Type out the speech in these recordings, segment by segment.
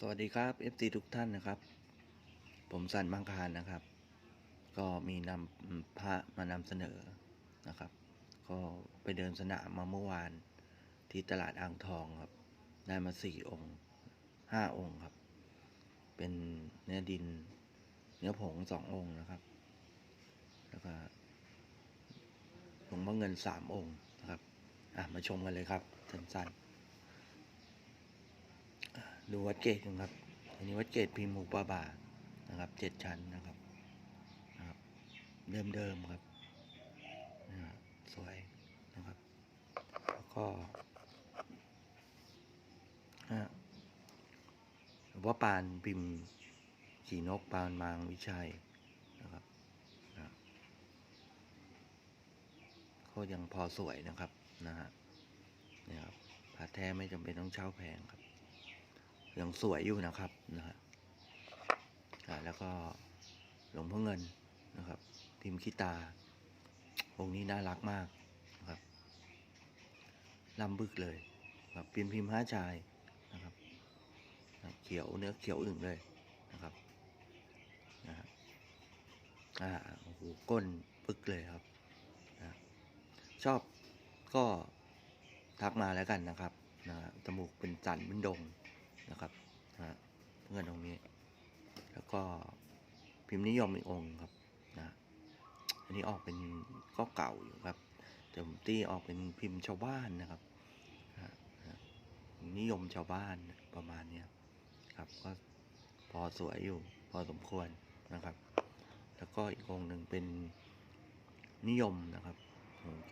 สวัสดีครับ FC ทุกท่านนะครับ ผมสันบางคารนะครับ ก็มีนำพระมานำเสนอนะครับ ก็ไปเดินสนามมาเมื่อวานที่ตลาดอ่างทองครับ ได้มาสี่องค์ห้าองค์ครับ เป็นเนื้อดิน เนื้อผงสององค์นะครับ แล้วก็หลวงพ่อเงินสามองค์นะครับ อะ มาชมกันเลยครับสั้นๆ ดูวัดเกตกันครับ อันนี้วัดเกตพิมพ์หมูปลาบานะครับเจ็ดชั้นนะครับนะครับ เดิมๆครับนะสวยนะครับ แล้วก็ฮะหลวงพ่อปานพิมพ์ขี่นกปานมางวิชัยนะครับนะก็ยังพอสวยนะครับนะฮะนี่ครับพระแท้ไม่จำเป็นต้องเช่าแพงครับ ยังสวยอยู่นะครับนะฮะแล้วก็หลวงพ่อเงินนะครับ พิมพ์ขี้ตา องค์นี้น่ารักมากนะครับลำบึกเลยครับพิมพ์พิมพ์ห้าชายนะครับนะเขียวเนื้อเขียวอึ่งเลยนะครับนะฮะอ่าโอ้โหก้นปึกเลยครับนะชอบก็ทักมาแล้วกันนะครับนะจมูกเป็นจันเป็นดง นะครับนะเงินตรงนี้ แล้วก็พิมพ์นิยมอีกองครับนะอันนี้ออกเป็นก็เก่าอยู่ครับแต่ผมตีออกเป็นพิมพ์ชาวบ้านนะครับนะนิยมชาวบ้านประมาณเนี้ยครับก็พอสวยอยู่พอสมควรนะครับ แล้วก็อีกองหนึ่งเป็นนิยมนะครับ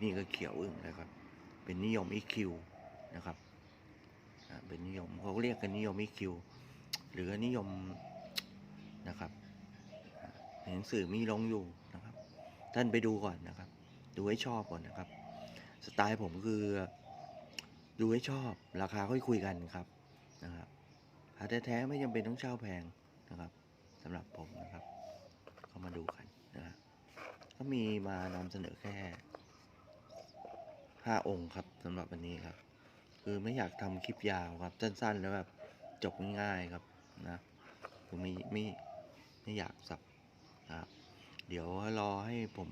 นี่ก็เขียวอึ่งเลยครับ เป็นนิยมอีคิวนะครับ อ่าเป็นนิยมเขาเรียกกันนิยมอีคิวหรือนิยมนะครับหนังสือมีลงอยู่นะครับ ท่านไปดูก่อนนะครับ ดูให้ชอบก่อนนะครับ สไตล์ผมคือดูให้ชอบราคาค่อยคุยกันครับนะครับหาแท้ๆไม่จำเป็นต้องเช่าแพงนะครับสำหรับผมนะครับ ก็มาดูกันนะฮะก็มีมานำเสนอแค่ห้าองค์ครับสำหรับวันนี้ครับ คือไม่อยากทำคลิปยาวครับ สั้นๆ แล้วแบบจบง่ายๆครับนะคือไม่ไม่ไม่อยากสับนะครับเดี๋ยวรอให้ผม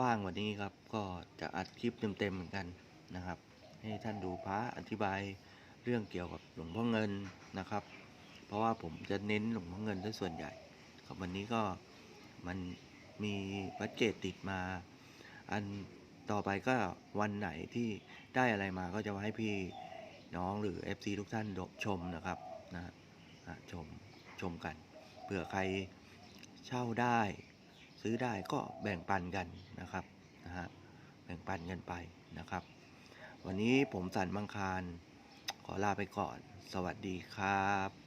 ว่างว่านี้ครับ ก็จะอัดคลิปเต็มๆเหมือนกันนะครับ ให้ท่านดูพระอธิบายเรื่องเกี่ยวกับหลวงพ่อเงินนะครับ เพราะว่าผมจะเน้นหลวงพ่อเงินซะส่วนใหญ่ ครับวันนี้ก็มันมีวัดเกตติดมา อัน ต่อไปก็วันไหนที่ได้อะไรมาก็จะมาให้พี่น้องหรือ FC ทุกท่านชมนะครับนะฮะชมชมกันเผื่อใครเช่าได้ ซื้อได้ก็แบ่งปันกันนะครับนะฮะแบ่งปันกันไปนะครับ วันนี้ผมสันบังคารขอลาไปก่อน สวัสดีครับ